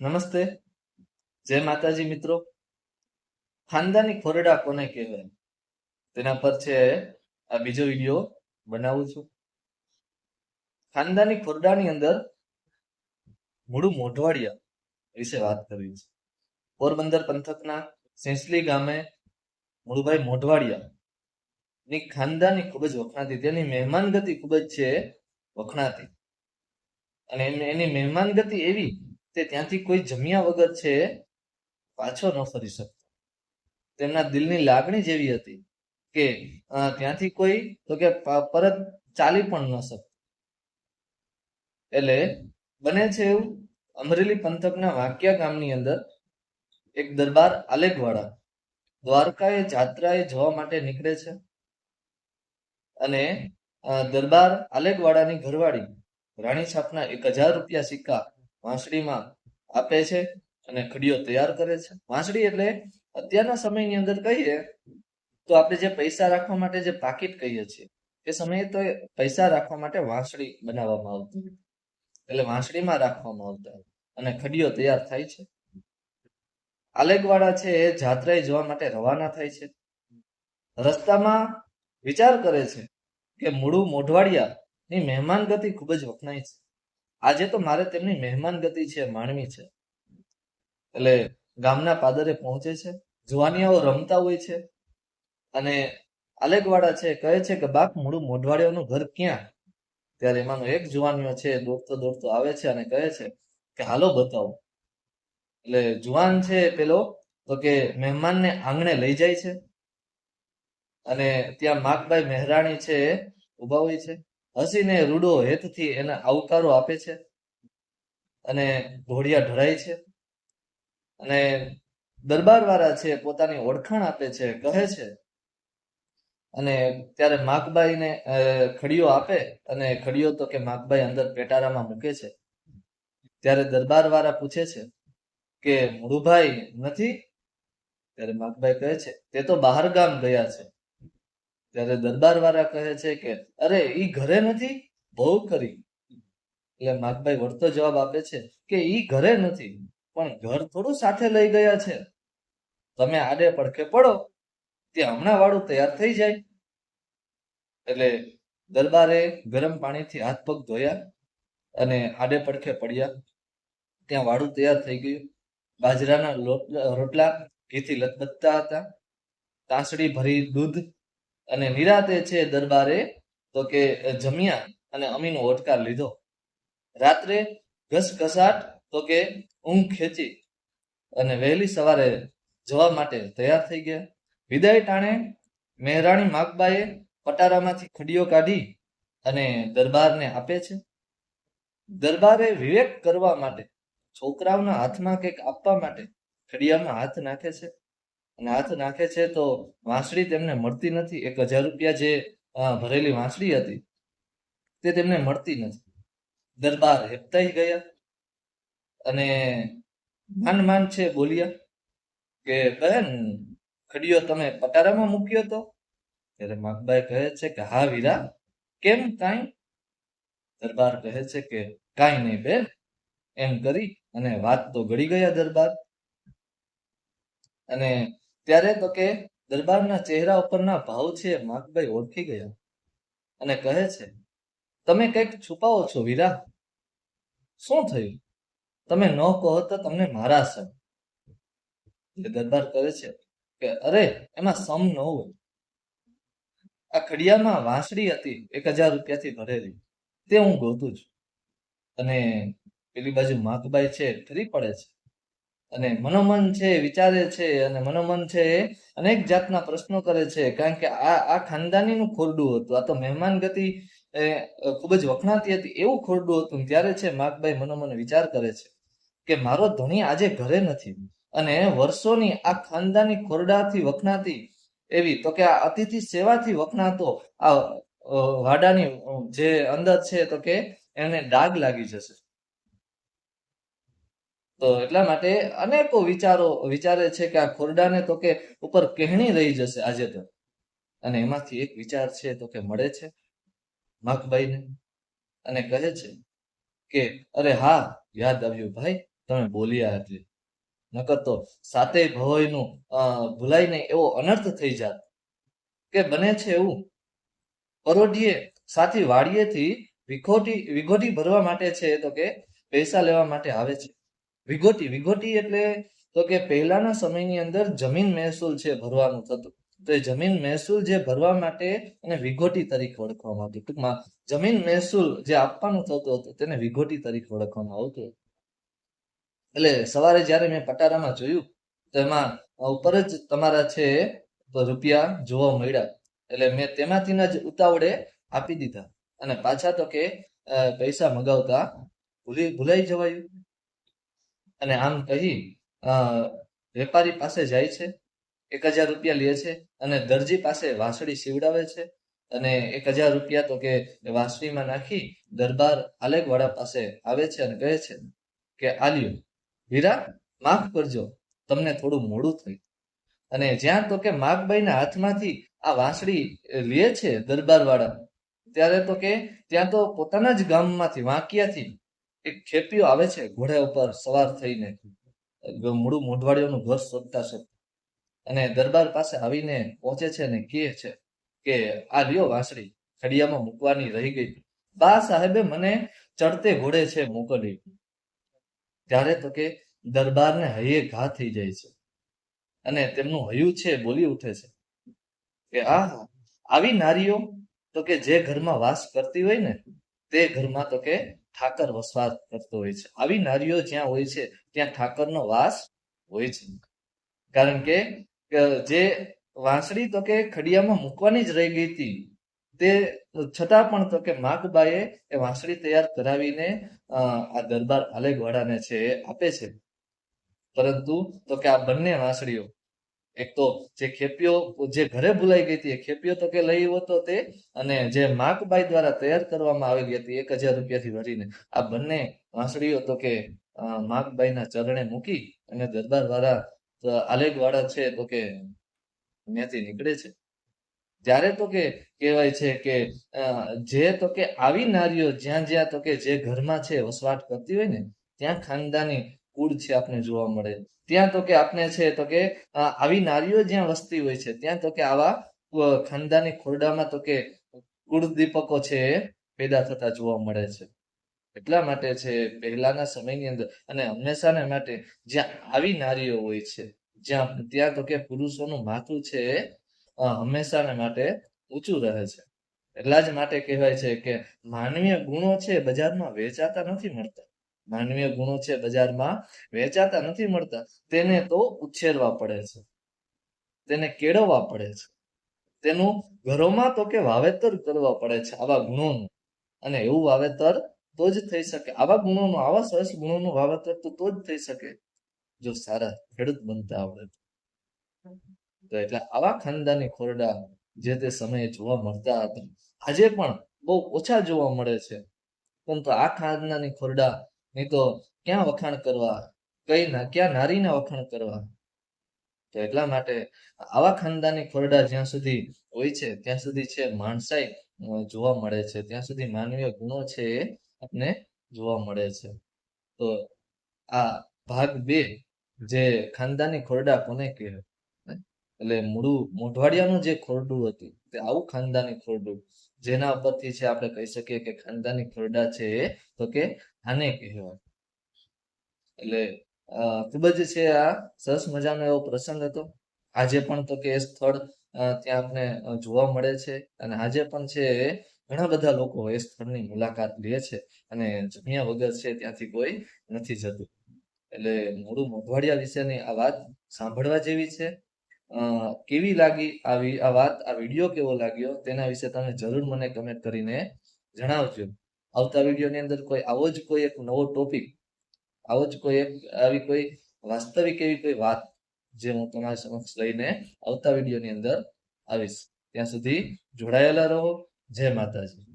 નમસ્તે. જય માતાજી મિત્રો. ખાનદાની ખોરડા કોને કહેવાય? તેના પર છે આ બીજો વીડિયો બનાવું છું. ખાનદાની ખોરડાની અંદર મૂળું મોઢવાડિયા વિશે વાત કરવી છે. પોરબંદર પંથકના સેંસલી ગામે મૂળભાઈ મોઢવાડિયા ની ખાનદાની ખૂબ જ વખણાતી, તેની મહેમાનગતિ ખૂબ જ છે વખણાતી. અને એની મહેમાનગતિ એવી તે ત્યાંથી કોઈ જમ્યા વગર છે, પાછો ન ફરી શકતો. તેમના દિલની લાગણી જેવી હતી કે ત્યાંથી કોઈ, તો કે પરત ચાલી પણ ન શકતો. એટલે બને છે એવું અમરેલી પંથકના વાક્યા ગામની અંદર એક દરબાર આલેખવાળા દ્વારકાએ જાત્રાએ જવા માટે નીકળે છે અને દરબાર આલેખવાળાની ઘરવાળી રાણી છાપના એક હજાર રૂપિયા સિક્કા વાંસળીમાં આપે છે અને ઘડીઓ તૈયાર કરે છે. વાંસળી એટલે અત્યારના સમયની અંદર કહીએ તો આપણે જે પૈસા રાખવા માટે જે પાકીટ કહીએ છીએ, એ સમયે તો પૈસા રાખવા માટે વાંસળી બનાવવામાં આવતી એટલે વાંસળીમાં રાખવામાં આવતા અને ખડીઓ તૈયાર થાય છે. આલેગવાડા છે એ જાત્રાએ જવા માટે રવાના થાય છે. રસ્તામાં વિચાર કરે છે કે મૂળું મોઢવાડિયા ની મહેમાન ગતિ ખૂબ જ વખણાય છે. આજે તો મારે તેમની મહેમાન ગતિ છે માણવી છે. એટલે ગામના પાદરે પહોંચે છે, જુવાનિયાઓ રમતા હોય છે. અને આલેગવાડા છે, કહે છે કે બાપ, મૂળું મોઢવાડિયાનું ઘર ક્યાં? ત્યારે એમાંનો એક જુવાનિયો છે દોડતો દોડતો આવે છે અને કહે છે કે, હાલો બતાવો. એટલે જુવાન છે પેલો, તો કે મહેમાનને આંગણે લઈ જાય છે. અને ત્યાં માકબાઈ મહેરાણી છે ઊભા હોય છે. હસીને રૂડો હેતથી એને આવકારો આપે છે અને ઘોડિયા ઢળાય છે. અને દરબારવાળા છે, પોતાની ઓળખાણ આપે છે, કહે છે. અને ત્યારે માકબાઈને ખડીયો આપે અને ખડીયો તો કે માકબાઈ અંદર પેટારામાં મૂકે છે. ત્યારે દરબારવાળા પૂછે છે કે મુરુભાઈ નથી? ત્યારે માકબાઈ કહે છે, તે તો બહાર ગામ ગયા છે. ત્યારે દરબાર વાળા કહે છે કે, અરે, ઈ ઘરે નથી? બહુ કરી. એટલે માકભાઈ વળતો જવાબ આપે છે કે, ઈ ઘરે નથી, પણ ઘર થોડું સાથે લઈ ગયા છે. તમે આડે પડખે પડો તે હમણાં વાળું તૈયાર થઈ જાય. એટલે દરબારે ગરમ પાણીથી હાથ પગ ધોયા અને આડે પડખે પડ્યા. ત્યાં વાળું તૈયાર થઈ ગયું. બાજરાના રોટલા, ઘીથી લથબથતા હતા. તાસડી ભરી દૂધ અને નિરાતે છે દરબારે તો કે જમ્યા અને અમીનો ઓટકાર લીધો. રાત્રે ઘસઘસાટ તો કે ઊંઘ ખેંચી અને વહેલી સવારે જવા માટે તૈયાર થઈ ગયા. વિદાય ટાણે મહેરાણી માકબાએ પટારામાંથી ખડીઓ કાઢી અને દરબારને આપે છે. દરબારે વિવેક કરવા માટે, છોકરાઓના હાથમાં કંઈક આપવા માટે ખડિયામાં હાથ નાખે છે. અને હાથ નાખે છે તો વાંસળી તેમને મળતી નથી. એક હજાર રૂપિયા જે ભરેલી વાંસળી હતી, તે તેમને મળતી નથી. દરબાર હેપતાઈ ગયા અને માન માન છે બોલ્યા કે બહેન ખડીયો તમે પટારામાં મૂક્યો તો? ત્યારે માકબાઈ કહે છે કે, હા વીરા, કેમ કાંઈ? દરબાર કહે છે કે, કાંઈ નહીં બેન, એમ કરી અને વાત તો ઘડી ગયા દરબાર. અને ત્યારે તો કે દરબારના ચહેરા ઉપરના ભાવ છે માકબાઈ ઓળખી ગયા. અને કહે છે, તમે કંઈક છુપાવો છો વીરા? શું થયું? તમે ન કહો તો તમને મારા સમ દરબાર કહે છે કે, અરે, એમાં સમ ન હોય. આ ખડિયામાં વાંસળી હતી, એક હજાર રૂપિયાથી ભરેલી. તે હું ગોતું છું. અને પેલી બાજુ માકબાઈ છે ફરી પડે છે. અને મનોમન છે, વિચારે છે અને મનોમન છે એ અનેક જાતના પ્રશ્નો કરે છે. કારણ કે આ આ ખાનદાનીનું ખોરડું હતું. આ તો મહેમાન ગતિ ખૂબ જ વખણાતી હતી. એવું ખોરડું હતું. ત્યારે છે માગભાઈ મનોમન વિચાર કરે છે કે મારો ધણી આજે ઘરે નથી. અને વર્ષોની આ ખાનદાની ખોરડાથી વખણાતી એવી, તો કે આ અતિથિ સેવાથી વખણાતો આ વાડાની જે અંદર છે, તો કે એને ડાઘ લાગી જશે. તો એટલા માટે અનેકો વિચારો, વિચારે છે કે આ ખોરડાને તો કે ઉપર કહેણી રહી જશે આજે તો. અને એમાંથી એક વિચાર છે તો કે મળે છે માકબાઈને. અને કહે છે કે, અરે હા, યાદ આવ્યું ભાઈ, તમે બોલ્યા એટલે. નકર તો સાતે ભવોયનું ભૂલાઈને એવો અનર્થ થઈ જાત. કે બને છે એવું. પરોઢીએ સાથી વાડીએથી વિખોટી, વિઘોટી ભરવા માટે છે તો કે પૈસા લેવા માટે આવે છે. વિગોટી વિગોટી એટલે તો કે પહેલાના સમયની અંદર જમીન મહેસૂલ છે ભરવાનું થતું. તો એ જમીન મહેસૂલ જે ભરવા માટે એને વિગોટી તરીકે ઓળખવામાં આવતી. ટૂંકમાં જમીન મહેસૂલ જે આપવાનું થતું હતું તેને વિગોટી તરીકે ઓળખવામાં આવતું એટલે સવારે જ્યારે મેં પટારામાં જોયું, તો એમાં ઉપર જ તમારા છે રૂપિયા જોવા મળ્યા. એટલે મેં તેમાંથી જ ઉતાવળે આપી દીધા. અને પાછા તો કે પૈસા મગાવતા ભૂલી, ભૂલાઈ જવાયું. અને આમ કહી વેપારી પાસે જાય છે, એક હજાર રૂપિયા લે છે અને દરજી પાસે વાંસળી સીવડાવે છે અને એક હજાર રૂપિયા તો કે વાસળીમાં નાખી દરબાર આલેખવાળા પાસે આવે છે અને કહે છે કે, આલ્યો, હીરા, માફ કરજો, તમને થોડું મોડું થયું. અને જ્યાં તો કે માગબાઈના હાથમાંથી આ વાંસળી લે છે દરબારવાળા, ત્યારે તો કે ત્યાં તો પોતાના જ ગામમાંથી વાંકિયાથી એક ખેપીઓ આવે છે, ઘોડા ઉપર સવાર થઈને મૂળું મોઢવાડીઓનું ઘર શોધતા છે. અને દરબાર પાસે આવીને પહોંચે છે અને કહે છે કે, આ લ્યો વાંસળી, ખડિયામાં મૂકવાની રહી ગઈ. બા સાહેબે મને ચડતે ઘોડે છે મોકલી. ત્યારે તો કે દરબારને હૈયે ઘા થઈ જાય છે. અને તેમનું હયું છે બોલી ઉઠે છે કે આ આવી નારીઓ તો કે જે ઘરમાં વાસ કરતી હોય ને, તે ઘરમાં તો કે ઠાકર વસવાટ કરતો હોય છે. આવી નારીઓ જ્યાં હોય છે, ત્યાં ઠાકરનો વાસ હોય છે. કારણ કે જે વાંસળી તો કે ખડિયામાં મૂકવાની જ રહી ગઈ હતી, તે છતાં પણ તો કે માગબાએ એ વાંસળી તૈયાર કરાવીને આ દરબાર આલેગવાડાને છે એ આપે છે. પરંતુ તો કે આ બંને વાંસળીઓ એક તો જે ખેપીઓ, જે ઘરે ભૂલાઈ ગઈ હતી, એ ખેપીઓ કે લઈ હતો તે અને જે માકબાઈ દ્વારા તૈયાર કરવામાં આવેલી હતી, એક હજાર રૂપિયાથી ભરીને આ બંને વાંસળીઓ તો કે માકબાઈના ચરણે મૂકી અને દરબાર વાળા આલેગવાળા છે તો કે ત્યાંથી નીકળે છે. ત્યારે તો કે કહેવાય છે કે જે તો કે આવી નારીઓ જ્યાં જ્યાં તો કે જે ઘરમાં છે વસવાટ કરતી હોય ને, ત્યાં ખાનદાની કુળ છે આપને જોવા મળે. ત્યાં તો કે આપને છે તો કે આવી નારીઓ જ્યાં વસ્તી હોય છે, ત્યાં તો કે આવા ખાનદાની ખોરડામાં તો કે કુળ છે પેદા થતા જોવા મળે છે. એટલા માટે છે પહેલાના સમયની અંદર અને હંમેશાને માટે જ્યાં આવી નારીઓ હોય છે, જ્યાં ત્યાં તો કે પુરુષોનું માથું છે હંમેશાને માટે ઊંચું રહે છે. એટલા જ માટે કહેવાય છે કે માનવીય ગુણો છે બજારમાં વેચાતા નથી મળતા. માનવીય ગુણો છે બજારમાં વેચાતા નથી મળતા. તેને તો ઉછેરવા પડે છે. તેને કેળવવા પડે છે. તેનું ઘરોમાં તો કે વાવેતર કરવા પડે છે આવા ગુણોનું. અને એવું વાવેતર તો જ થઈ શકે. આવા ગુણોનું, આવા સરસ ગુણોનું વાવેતર તો તો જ થઈ શકે. જો સારા ખેડૂત બનતા આવડે તો. એટલે આવા ખાનદાની ખોરડા જે તે સમયે જોવા મળતા હતા. આજે પણ બહુ ઓછા જોવા મળે છે. પરંતુ આ ખાનદાની ખોરડા ની તો ક્યાં વખાણ કરવા? કઈ ના, ક્યાં નારીના વખાણ કરવા? તો એટલા માટે આવા ખાનદાની ખોરડા જ્યાં સુધી હોય છે, ત્યાં સુધી છે માણસાઈ જોવા મળે છે. ત્યાં સુધી માનવીય ગુણો છે એ આપને જોવા મળે છે. તો આ ભાગ બે જે ખાનદાની ખોરડા કોને કહે? એટલે મૂળું મોઢવાડિયાનું જે ખોરડું હતું, તે આવું ખાનદાની ખોરડું. જેના ઉપરથી છે આપણે કહી શકીએ કે ખાનદાની ખોરડા છે તો કે આને કહેવાય. એટલે ખૂબ જ છે આ સરસ મજાનો એવો પ્રસંગ હતો. આજે પણ તો કે સ્થળ ત્યાં આપણે જોવા મળે છે. અને આજે પણ છે ઘણા બધા લોકો એ સ્થળની મુલાકાત લે છે. અને જમ્યા વગર છે ત્યાંથી કોઈ નથી જતું. એટલે મૂળું મોઢવાડિયા વિશેની આ વાત સાંભળવા જેવી છે. કેવી લાગી આવી આ વાત, આ વીડિયો કેવો લાગ્યો, તેના વિશે તમે જરૂર મને કમેન્ટ કરીને જણાવજો. આવતા વિડીયોની અંદર કોઈ આવો જ કોઈ એક નવો ટોપિક આવો જ કોઈ એક આવી કોઈ વાસ્તવિક એવી કોઈ વાત જે હું તમારી સમક્ષ લઈને આવતા વિડીયોની અંદર આવીશ. ત્યાં સુધી જોડાયેલા રહો. જય માતાજી.